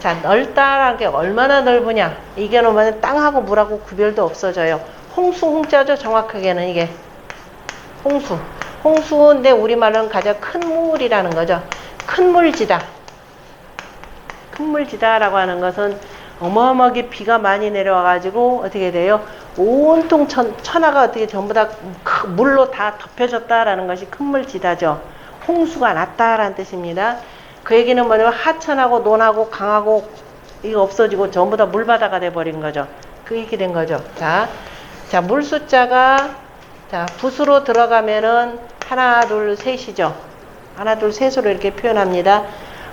자, 넓다라는 게 얼마나 넓으냐? 이게 놓으면 땅하고 물하고 구별도 없어져요. 홍수 홍자죠, 정확하게는 이게. 홍수. 홍수인데 우리말은 가장 큰 물이라는 거죠. 큰 물지다. 큰 물지다라고 하는 것은 어마어마하게 비가 많이 내려와가지고 어떻게 돼요? 온통 천, 천하가 어떻게 전부 다 크- 물로 다 덮여졌다라는 것이 큰 물지다죠. 홍수가 났다라는 뜻입니다. 그 얘기는 뭐냐면 하천하고 논하고 강하고 이거 없어지고 전부 다 물바다가 돼버린 거죠. 그 얘기 된 거죠. 자, 자, 물 숫자가 자, 붓으로 들어가면은 하나, 둘, 셋이죠. 하나, 둘, 셋으로 이렇게 표현합니다.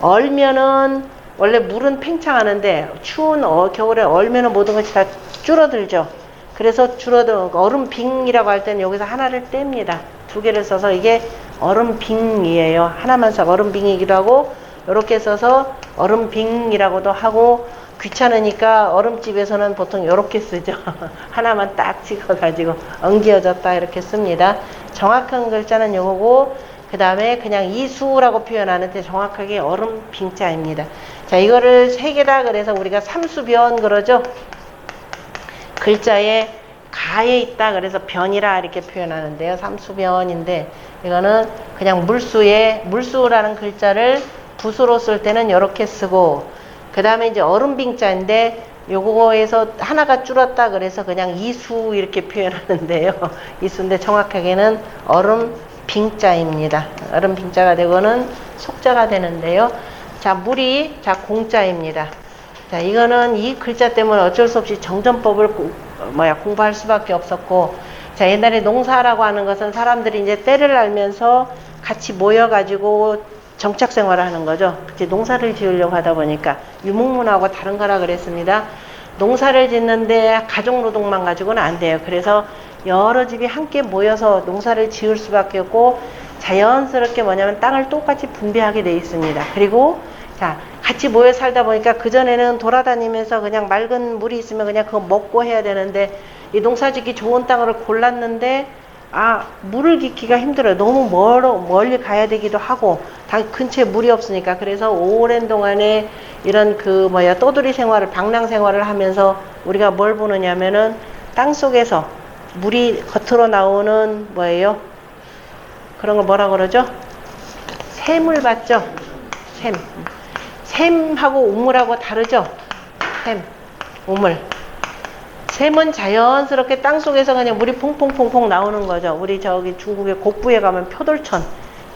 얼면은 원래 물은 팽창하는데 추운 어, 겨울에 얼면은 모든 것이 다 줄어들죠. 그래서 줄어들 얼음 빙이라고 할 때는 여기서 하나를 뗍니다. 두 개를 써서 이게 얼음빙이에요. 하나만 써 얼음빙이기도 하고 이렇게 써서 얼음빙이라고도 하고 귀찮으니까 얼음집에서는 보통 이렇게 쓰죠. 하나만 딱 찍어가지고 엉기어졌다 이렇게 씁니다. 정확한 글자는 요거고 그 다음에 그냥 이수라고 표현하는데 정확하게 얼음 빙자입니다. 자 이거를 세 개다 그래서 우리가 삼수변 그러죠. 글자에 가에 있다 그래서 변이라 이렇게 표현하는데요. 삼수변인데 이거는 그냥 물수에 물수라는 글자를 붓으로 쓸 때는 이렇게 쓰고 그 다음에 이제 얼음빙자인데 요거에서 하나가 줄었다 그래서 그냥 이수 이렇게 표현하는데요. 이수인데 정확하게는 얼음 빙자입니다. 얼음 빙자가 되고는 속자가 되는데요. 자, 물이 자 공자입니다. 자, 이거는 이 글자 때문에 어쩔 수 없이 정전법을 고- 뭐야 공부할 수밖에 없었고 자, 옛날에 농사라고 하는 것은 사람들이 이제 때를 알면서 같이 모여 가지고 정착 생활을 하는 거죠. 이제 농사를 지으려고 하다 보니까 유목문하고 다른 거라 그랬습니다. 농사를 짓는데 가족 노동만 가지고는 안 돼요. 그래서 여러 집이 함께 모여서 농사를 지을 수밖에 없고 자연스럽게 뭐냐면 땅을 똑같이 분배하게 돼 있습니다. 그리고 자 같이 모여 살다 보니까 그 전에는 돌아다니면서 그냥 맑은 물이 있으면 그냥 그거 먹고 해야 되는데 이 농사짓기 좋은 땅을 골랐는데 아 물을 짓기가 힘들어요. 너무 멀어 멀리 가야 되기도 하고 다 근처에 물이 없으니까 그래서 오랜 동안에 이런 그 뭐야 떠돌이 생활을 방랑 생활을 하면서 우리가 뭘 보느냐면은 땅 속에서 물이 겉으로 나오는 뭐예요? 그런 거 뭐라 그러죠? 샘을 봤죠? 샘. 샘하고 우물하고 다르죠? 샘, 우물. 샘은 자연스럽게 땅 속에서 그냥 물이 퐁퐁퐁퐁 나오는 거죠. 우리 저기 중국의 곡부에 가면 표돌천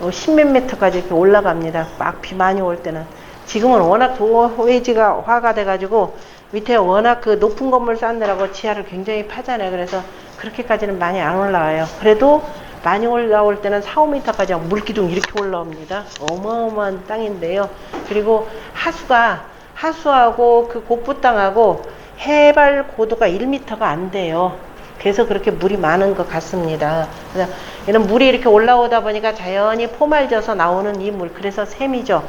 어, 십몇 미터까지 이렇게 올라갑니다. 막 비 많이 올 때는. 지금은 워낙 도회지가 화가 돼가지고 밑에 워낙 그 높은 건물 쌓느라고 지하를 굉장히 파잖아요. 그래서 그렇게까지는 많이 안 올라와요. 그래도 많이 올라올 때는 4, 5m까지 물기둥 이렇게 올라옵니다. 어마어마한 땅인데요. 그리고 하수가 하수하고 그 곡부 땅하고 해발 고도가 1m가 안 돼요. 그래서 그렇게 물이 많은 것 같습니다. 이런 물이 이렇게 올라오다 보니까 자연히 포말져서 나오는 이 물, 그래서 샘이죠.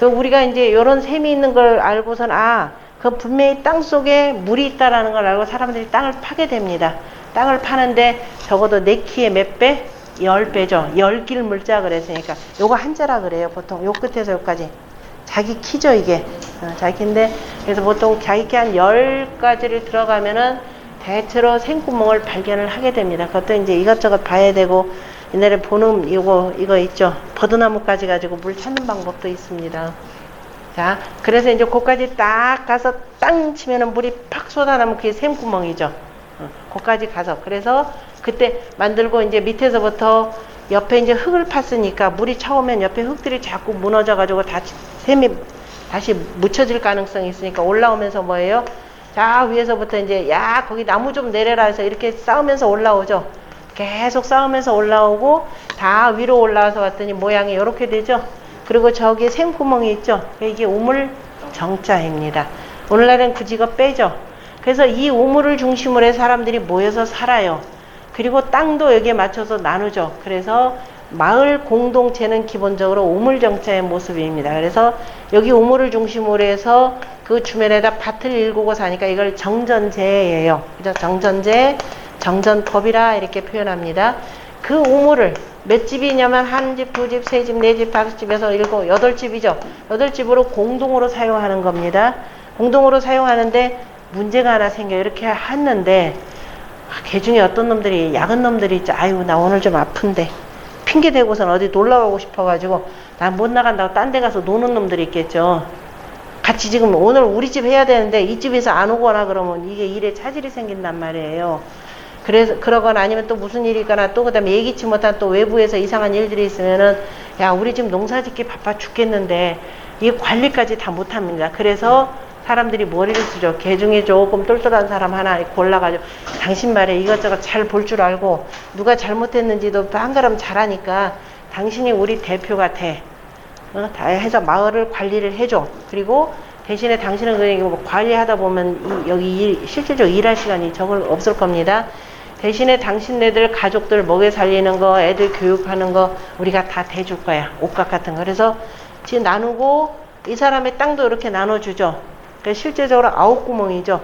그 우리가 이제 이런 샘이 있는 걸 알고선 아, 그 분명히 땅 속에 물이 있다라는 걸 알고 사람들이 땅을 파게 됩니다. 땅을 파는데 적어도 네 키에 몇 배? 열 배죠. 열 길 물자 그랬으니까 요거 한자라 그래요. 보통 요 끝에서 요까지. 자기 키죠 이게 어, 자기 키인데 그래서 보통 자기 키한 열가지를 들어가면은 대체로 생구멍을 발견을 하게 됩니다. 그것도 이제 이것저것 봐야 되고 옛날에 보는 이거 이거 있죠. 버드나무까지 가지고 물 찾는 방법도 있습니다. 자, 그래서 이제 거기까지 딱 가서 땅 치면은 물이 팍 쏟아나면 그게 샘구멍이죠. 어, 거기까지 가서 그래서 그때 만들고 이제 밑에서부터 옆에 이제 흙을 팠으니까 물이 차오면 옆에 흙들이 자꾸 무너져 가지고 다 샘이 다시 묻혀질 가능성이 있으니까 올라오면서 뭐예요? 자 위에서부터 이제 야 거기 나무 좀 내려라 해서 이렇게 싸우면서 올라오죠. 계속 싸우면서 올라오고 다 위로 올라와서 왔더니 모양이 이렇게 되죠. 그리고 저기 샘구멍이 있죠. 이게 우물 정자입니다. 오늘날은 굳이 이거 빼죠. 그래서 이 우물을 중심으로 해서 사람들이 모여서 살아요. 그리고 땅도 여기에 맞춰서 나누죠. 그래서 마을 공동체는 기본적으로 우물 정자의 모습입니다. 그래서 여기 우물을 중심으로 해서 그 주변에다 밭을 일구고 사니까 이걸 정전제예요. 그죠? 정전제, 정전법이라 이렇게 표현합니다. 그 우물을 몇 집이냐면 한 집, 두 집, 세 집, 네 집, 다섯 집에서 일곱, 여덟 집이죠. 여덟 집으로 공동으로 사용하는 겁니다. 공동으로 사용하는데 문제가 하나 생겨 이렇게 했는데 아, 개 중에 어떤 놈들이 야근 놈들이 있죠. 아유 나 오늘 좀 아픈데 핑계 대고선 어디 놀러 가고 싶어가지고 난 못 나간다고 딴 데 가서 노는 놈들이 있겠죠. 같이 지금 오늘 우리 집 해야 되는데 이 집에서 안 오거나 그러면 이게 일에 차질이 생긴단 말이에요. 그래서 그러거나 아니면 또 무슨 일이 있거나 또 그다음에 예기치 못한 또 외부에서 이상한 일들이 있으면은 야 우리 집 농사짓기 바빠 죽겠는데 이 관리까지 다 못합니다. 그래서 사람들이 머리를 쓰죠. 개 중에 조금 똘똘한 사람 하나 골라가지고 당신 말에 이것저것 잘 볼 줄 알고 누가 잘못했는지도 한 걸음 잘하니까 당신이 우리 대표가 돼. 어, 다 해서 마을을 관리를 해줘. 그리고 대신에 당신은 그냥 뭐 관리하다 보면 이- 여기 일, 실질적으로 일할 시간이 적을 없을 겁니다. 대신에 당신네들 가족들 먹여 살리는 거, 애들 교육하는 거 우리가 다 대줄 거야. 옷값 같은 거. 그래서 지금 나누고 이 사람의 땅도 이렇게 나눠주죠. 그러니까 실제적으로 아홉 구멍이죠.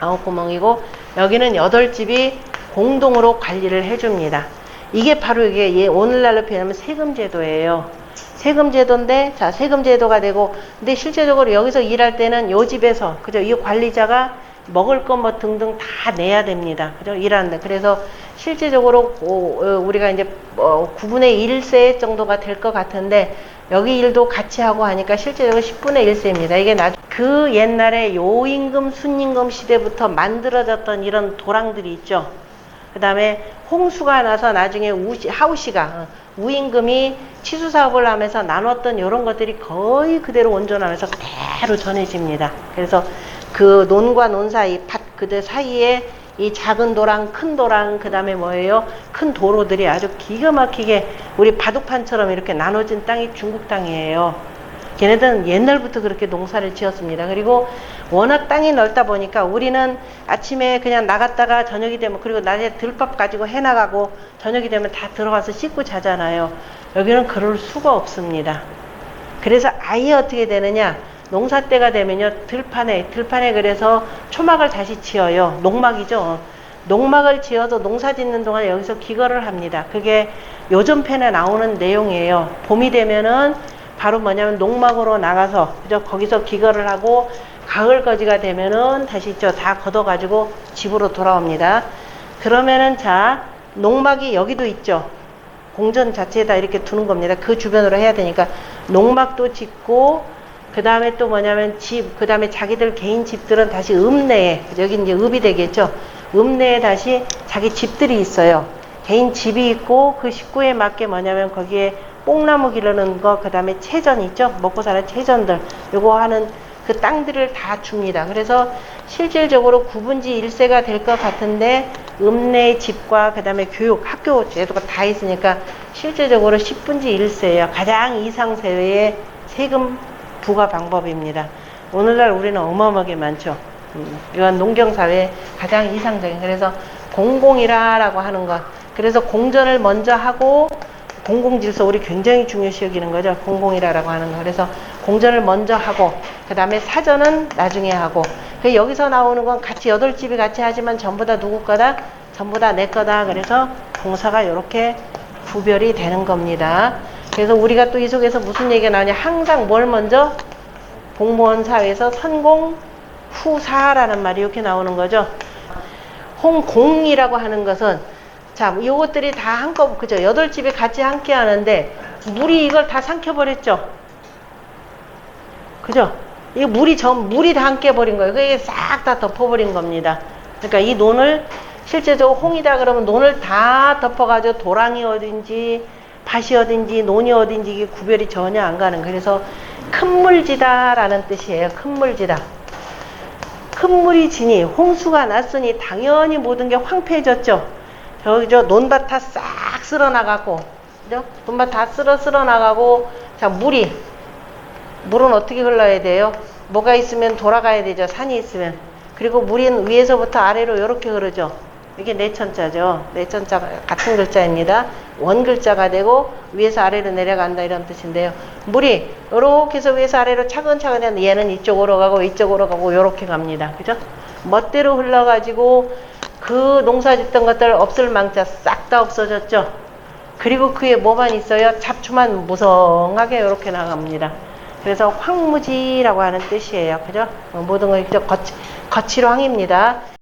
아홉 구멍이고 여기는 여덟 집이 공동으로 관리를 해줍니다. 이게 바로 이게 예, 오늘날로 표현하면 세금 제도예요. 세금 제도인데 자 세금 제도가 되고 근데 실제적으로 여기서 일할 때는 요 집에서 그죠 이 관리자가 먹을 것 뭐 등등 다 내야 됩니다. 그죠 일하는데 그래서 실제적으로 오, 어, 우리가 이제 어, 9분의 1세 정도가 될 것 같은데 여기 일도 같이 하고 하니까 실제적으로 10분의 1세입니다. 이게 나, 그 옛날에 요임금, 순임금 시대부터 만들어졌던 이런 도랑들이 있죠. 그 다음에 홍수가 나서 나중에 우시, 하우시가, 어, 우임금이 치수 사업을 하면서 나눴던 이런 것들이 거의 그대로 온전하면서 그대로 전해집니다. 그래서 그 논과 논 사이, 밭 그들 사이에 이 작은 도랑, 큰 도랑, 그 다음에 뭐예요? 큰 도로들이 아주 기가 막히게 우리 바둑판처럼 이렇게 나눠진 땅이 중국 땅이에요. 걔네들은 옛날부터 그렇게 농사를 지었습니다. 그리고 워낙 땅이 넓다 보니까 우리는 아침에 그냥 나갔다가 저녁이 되면 그리고 낮에 들밥 가지고 해 나가고 저녁이 되면 다 들어가서 씻고 자잖아요. 여기는 그럴 수가 없습니다. 그래서 아예 어떻게 되느냐? 농사 때가 되면요 들판에 들판에 그래서 초막을 다시 지어요. 농막이죠. 농막을 지어서 농사 짓는 동안 여기서 기거를 합니다. 그게 요즘 편에 나오는 내용이에요. 봄이 되면은 바로 뭐냐면 농막으로 나가서 그죠 거기서 기거를 하고 가을 거지가 되면은 다시 저다 걷어 가지고 집으로 돌아옵니다. 그러면은 자 농막이 여기도 있죠. 공전 자체에다 이렇게 두는 겁니다. 그 주변으로 해야 되니까 농막도 짓고 그 다음에 또 뭐냐면 집, 그 다음에 자기들 개인 집들은 다시 읍내에 여기 이제 읍이 되겠죠. 읍내에 다시 자기 집들이 있어요. 개인 집이 있고 그 식구에 맞게 뭐냐면 거기에 뽕나무 기르는 거, 그 다음에 채전 있죠. 먹고 사는 채전들 요거 하는 그 땅들을 다 줍니다. 그래서 실질적으로 구분지 일세가 될 것 같은데 읍내 집과 그 다음에 교육, 학교 제도가 다 있으니까 실질적으로 10분지 1세예요. 가장 이상세의 세금 부과 방법입니다. 오늘날 우리는 어마어마하게 많죠. 음, 이건 농경 사회 가장 이상적인 그래서 공공이라라고 하는 것 그래서 공전을 먼저 하고 공공 질서 우리 굉장히 중요시 여기는 거죠. 공공이라라고 하는 거. 그래서 공전을 먼저 하고 그 다음에 사전은 나중에 하고 그 여기서 나오는 건 같이 여덟 집이 같이 하지만 전부 다 누구 거다? 전부 다 내 거다. 그래서 공사가 이렇게 구별이 되는 겁니다. 그래서 우리가 또 이 속에서 무슨 얘기가 나오냐 항상 뭘 먼저 공무원 사회에서 선공 후사라는 말이 이렇게 나오는 거죠. 홍공이라고 하는 것은 자, 요것들이 다 한꺼번에 그죠? 여덟 집이 같이 함께 하는데 물이 이걸 다 삼켜버렸죠. 그죠? 이 물이 전 물이 다 함께 버린 거예요. 그게 싹 다 덮어버린 겁니다. 그러니까 이 논을 실제적으로 홍이다 그러면 논을 다 덮어가지고 도랑이 어딘지 밭이 어딘지 논이 어딘지 이게 구별이 전혀 안 가는. 그래서 큰 물지다라는 뜻이에요. 큰 물지다. 큰 물이 지니 홍수가 났으니 당연히 모든 게 황폐해졌죠. 저기 저 논밭 다 싹 쓸어 나가고, 그죠? 논밭 다 쓸어 쓸어 나가고, 자 물이 물은 어떻게 흘러야 돼요? 뭐가 있으면 돌아가야 되죠. 산이 있으면. 그리고 물은 위에서부터 아래로 이렇게 흐르죠. 이게 내천자죠. 내천자 같은 글자입니다. 원 글자가 되고 위에서 아래로 내려간다 이런 뜻인데요. 물이 이렇게 해서 위에서 아래로 차근차근 하는데 얘는 이쪽으로 가고 이쪽으로 가고 이렇게 갑니다. 그죠? 멋대로 흘러가지고 그 농사 짓던 것들 없을 망자 싹 다 없어졌죠. 그리고 그에 뭐만 있어요? 잡초만 무성하게 이렇게 나갑니다. 그래서 황무지라고 하는 뜻이에요. 그죠? 어, 모든 걸 거치, 거칠황입니다.